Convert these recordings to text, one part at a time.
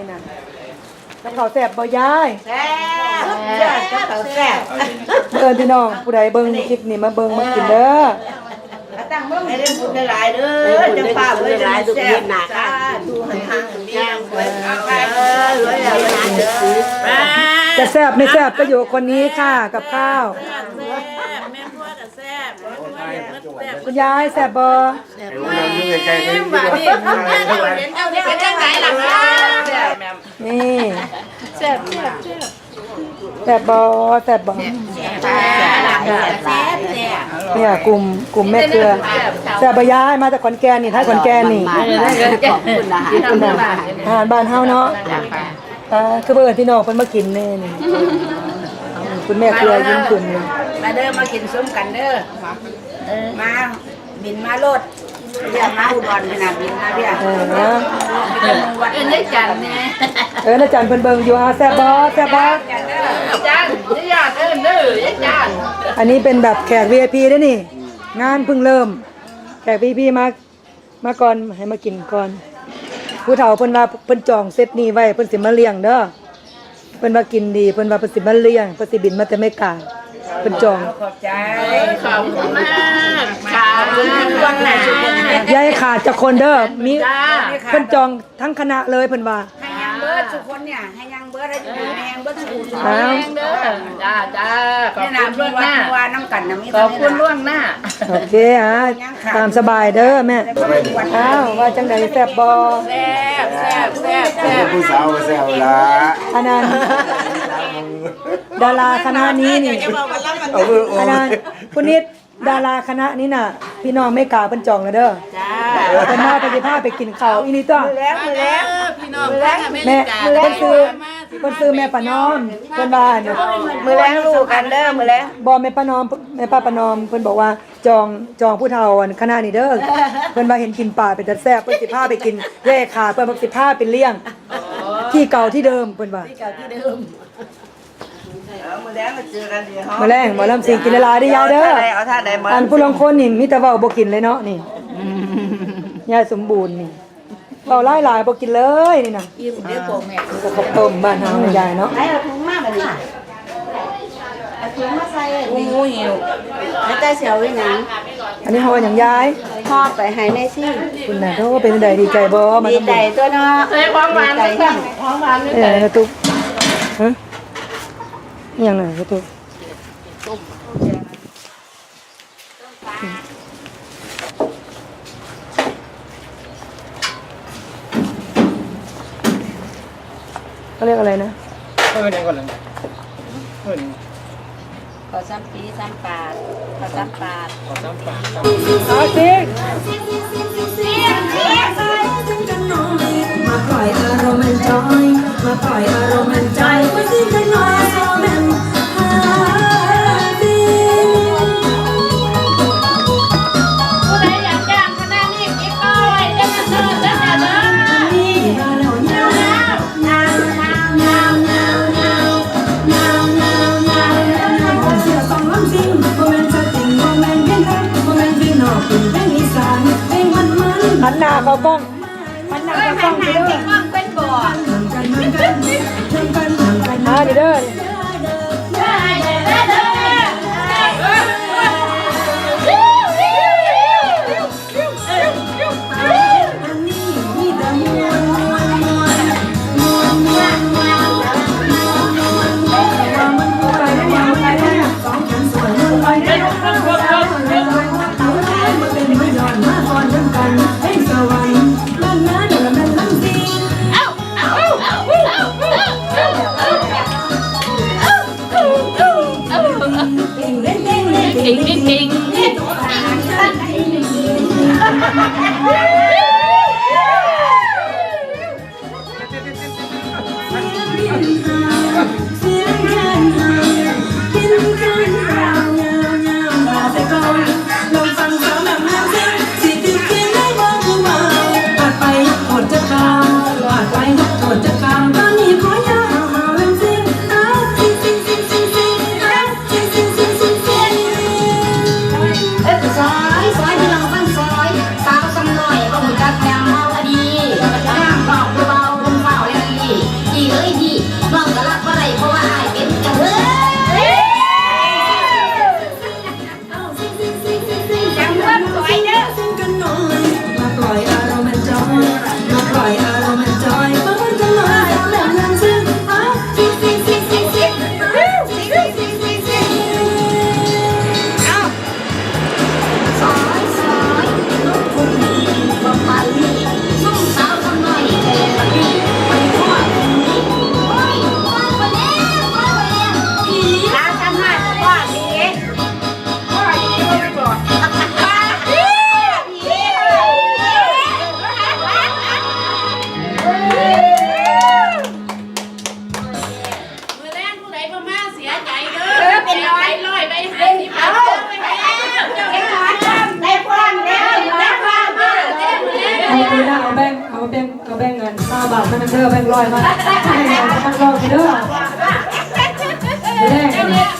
นี่นะกับข้าวแซ่บบ่ยายแซ่บแซ่บก็เขาแซ่บเอิ้นพี่น้องผู้ใดเบิ่งคลิปนี้มาเบิ่งมากินเด้อตั้งเบิ่งให้ได้บุญได้หลายเด้อจังป้าเอ้ยหลายทุกเฮ็ดหน้าค่ะดูให้ทางย่างไว้เอาไปเออรวยแล้วนะเด้อจะแซ่บไม่แซ่บก็อยู่กับคนนี้ค่ะกับข้าวแม่พวกกับแซ่ บแม่พวกกับแซ่บคุณยายแซ่บบ่บาดนี่เอาเนี่ยเป็นจังไหนล่ะคะแซ่บแม่นี่แซ่บแซ่บแซ่บแซ่บบ่แซ่บบ่แซ่บแซ่บแซ่บเนี่ยกลุ่มกลุ่มแม่เกลือแซ่บบ่ยายมาจากขอนแก่นนี่ท้ายขอนแก่นนี่ขอบคุณนะคุณน่ะอาหารบ้านเฮาเนาะอ่าคือเบิ่นพี่น้องเพิ่นมากินแน่นี่ คุณแม่เกลือยิ้มขึ้นเลยมาเด้อมากินส้มกันเด้อมาบินมาโลดเรียกมาอุดรขนาดบินมาเรียกเออนะวัดเอ็นได้จันแน่เอออาจารย์เพิ่นเบิ่งอยู่อ่าแซ่บบ่แซ่บบ่จันนี่ยอดเอิ้นเด้อจันอันนี้เป็นแบบแขก VIP เด้อนี่ งานเพิ่งเริ่ม แขก VIP มามาก่อนให้มากินก่อนผู้เฒ่าเพิ่นว่าเพิ่นจองเซตนี้ไว้เพิ่นสิมาเลี้ยงเด้อ เพิ่นว่ากินดีเพิ่นว่าเพิ่นสิมาเลี้ยงเพิ่นสิบินมาแต่ไม่กาเพิ่นจองขอบใจขอบคุณมากค่ะขอบคุณที่ล่วงหน้าอย่าให้ขาดจากคนเด้อมีจ้าเพิ่นจองทั้งคณะเลยเพิ่นว่าให้ยังเบิร์ดทุกคนเนี่ยให้ยัง เบิร์ดให้อยู่ให้ยังเบิร์ดทุกคนอ้าวแดงเด้อจ้าจ้าขอบนี่คุนะณล่วงหน้าว่าน้ำกันนะมีขอบคุณล่วงหน้าโอเคอะตามสบายเด้อแม่อ้าวว่าจังไดแซ่บบ่แซ่บแซ่บแซ่บแซ่บผู้สาวก็แซวละอันนั้นดาราคณะนี้นี่เอามือโอ้อันนั้นคุณนิดดาราคณะนี้น่ะ พี่น้องไม่กล้าเพิ่นจองแล้วเด้อจ้าเพิ่นมาไปสิพาไปกินข้าวอีนี่ตัวแล้วมือแล้วพี่น้องทั้งอเมแม่ริกาเพิ่นซื้อ เพิ่นซื้อแม่ป้านอมเพิ่นว่าเนี่ยมือแล้วลูกกันเด้อมือแล้วบ่แม่ป้านอมแม่ป้าป้านอมเพิ่นบอกว่าจองจองผู้เฒ่าอันคณะนี้เด้อเพิ่นว่าเห็นกินปลาเป็นตาแซ่บเพิ่นสิพาไปกินแร่ขาเพิ่นบอกสิพาไปเลี้ยงที่เก่าที่เดิมเพิ่นว่ามือแล้วมาเจอกันดีฮะมาแรงหมอลำสิงกินละลายได้อยาเด้อเอาท่าใดมาอันผู้ลางคนนี่มีแต่เว้าบ่กินเลยเนาะนี่ยายสมบูรณ์นี่ เว้าหลายหลายๆบ่กินเลยนี่น่ะอิ่มเดี๋ยวโกงแม่นี่ก็ข้าวต้มบ้านเฮาเนี่ยยายเนาะให้เอาถุงมาแบบนี้เอาถุงมาใส่โอ้ยหิวแล้วแต่เสียวไว้หนังอันนี้เฮาว่าหยังยายพ่อไปให้แม่ซี่คุณน่ะโทเป็นจังไดดีใจบ่มาดีทำใจบุญตัวเนาะเฮ้ยความหวานเลยค่ะความหวานเลยเอ้ยกระตุกฮะอิหยังน่ะกระตุก เขาเรียกอะไรนะเออเนี่ยก่อนเลยเออขอซ้ำปีซ้ำปาดขอซ้ำปาดเอาสิมาปล่อยอารมณ์มันจอยมาปล่อยอารมณ์มันจอยมาสิ้นกันหน่อยโซแมนฮา ลอยมาตั้งลอยไปเด้อแรก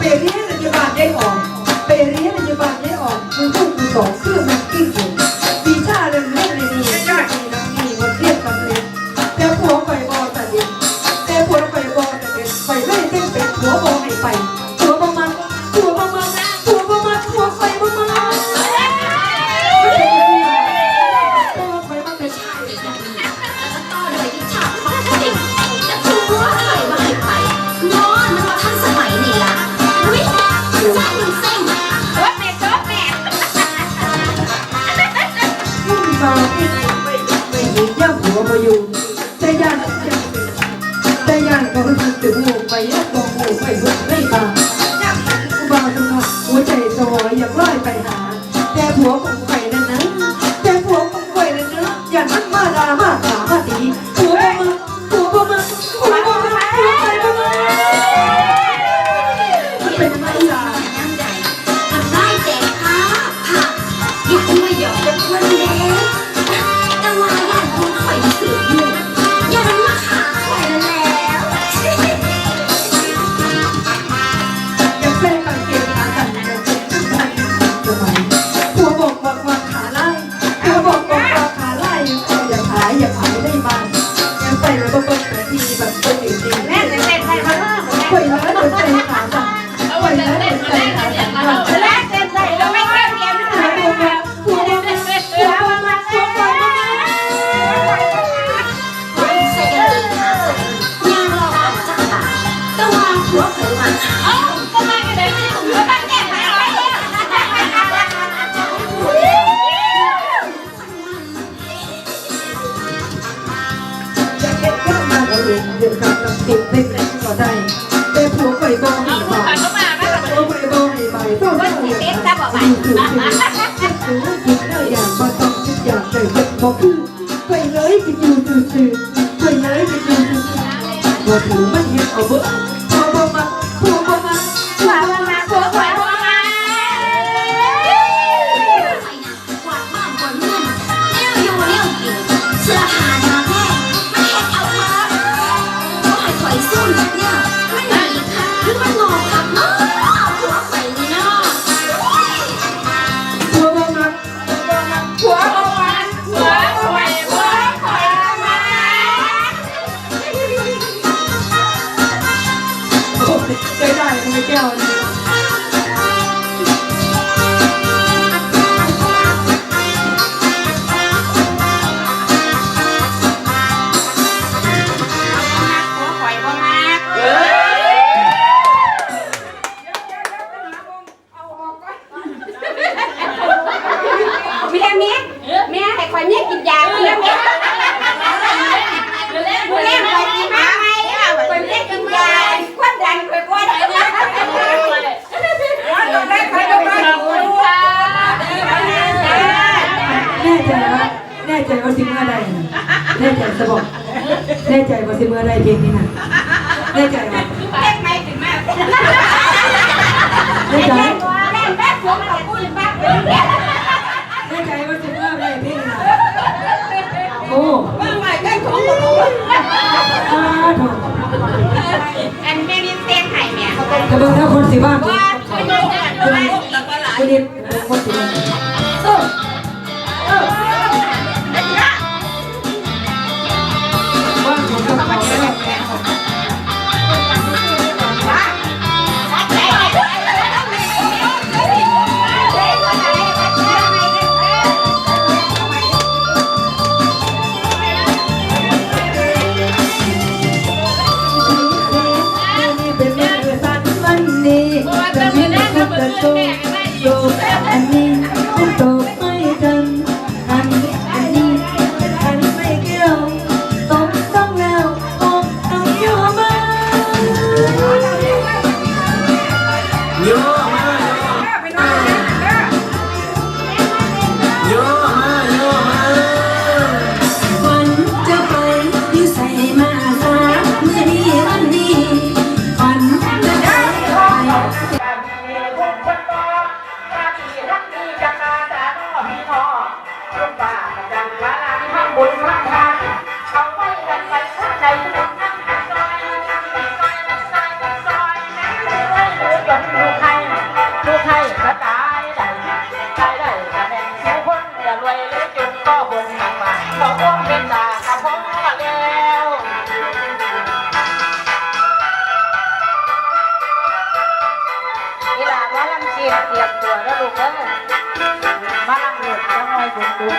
ไปเรียนอนุบาลได้ออก ไปเรียนอนุบาลได้ออกมึงพูดกูสองเสื้อ ไปหย่าหัวมายู่แต่ย่านแต่ย่านก็คือถึงหมกไปแล้วบอกหมกไปหมกไม่ตาบาสมัครหัวใจสวยอยากไหวไปหา แต่ผัวของ Quay lấy cái từ từ từ Quay lấy cái từ từ từ Một thứ mắt ở bữa แน่ใจว่าสิเมื่อไรเพลงนี้นะแน่ใจ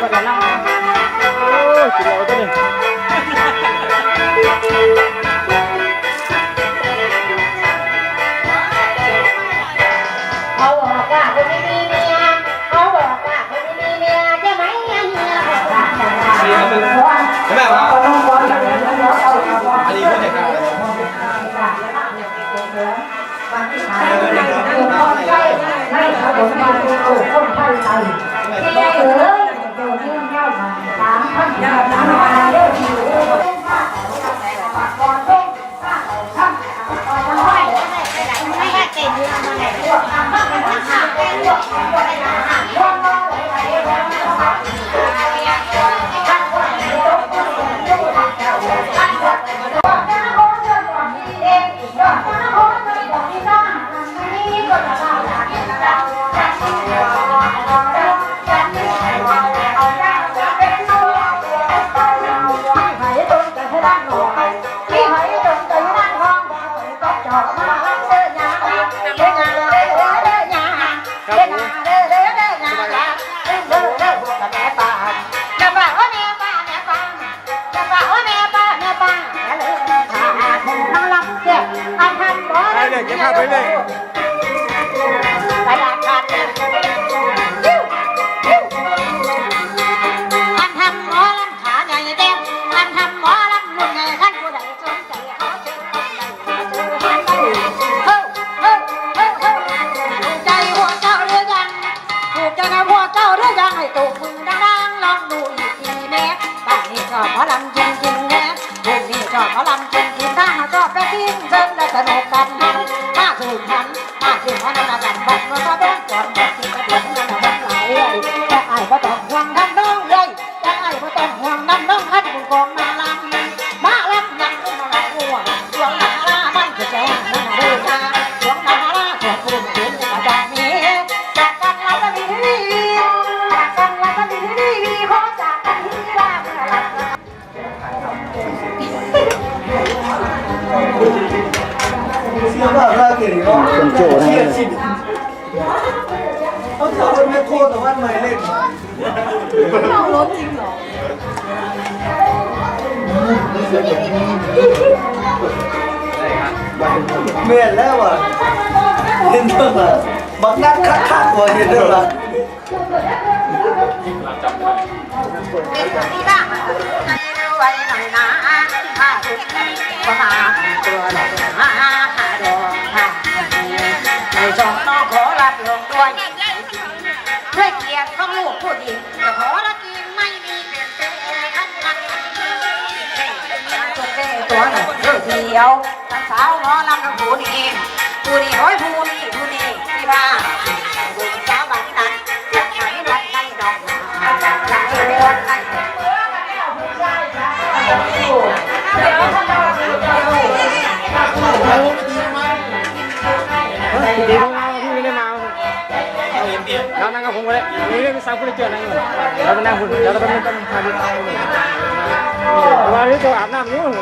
กบ่ได้ลำโอ้ยกินเอาตัวนี้เขาบอกว่าคนไม่มีเมียเขาบอกว่าคนไม่มีเมียใช่ไหมเมียบอกว่าเสียมึงแม่วะอันนี้เพื่อนเด็กครับไป เลยเก็บภาพไปเลยกระดาษขาดเลยอันทำหมอลำขาใหญ่เต็มอันทำหมอลำรุ่นใหญ่ท่านผู้ใดสนใจขอเชิญเข้าไปเฮ้เฮ้เฮ้เฮ้เฮ้ถูกใจพวเจ้าหรือยังถูกใจนะพวเจ้าหรือยังให้ตกมือดังๆลองดูอีกทีแม่บ้านนี้ชอบหมอลำจริงๆแม่พวกนี้ชอบหมอลำจริง กชอบไปทิ้งเส้นได้สนุกกันหันมาสู่ขันมาสู่ขันนะกันบัดมาแบ่งก่อนบัดที่กระเด็นนั่นบัดไหลเลยแต่ไอ้ก็ต้องห่วงท่านน้องเลยแต่ไอ้ก็ต้องห่วงน้ำน้องท่านผู้กองมา เก่งเนโจ้นะเขาถามว่าแม่โคตรแต่ว่าไม่เล่นเมียนแล้วอะเห็นด้อป่ะบักนักคักคักกว่าเห็นด้อป่ะไว้หน่อยนะถ้าสุดก็มาตัวหลอกมา ยวทั้งสาวหมอลำทั้งผู้นี้ผู้นี้โอ้ยผู้นี้ผู้นี้ที่บ้าบุญสาวบังนั้นจะไหนวันไหนดอกจะไหนวันไหนดีของเราที่ไม่ได้มาเรานั่งกับผมก็ได้นี่เรื่องสาวคนเจอนั่งอยู่เราไปนั่งคุณเดี๋ยวเราไปนั่งกันพาดีเอาว่าที่ตัวอาบน้ำนู้น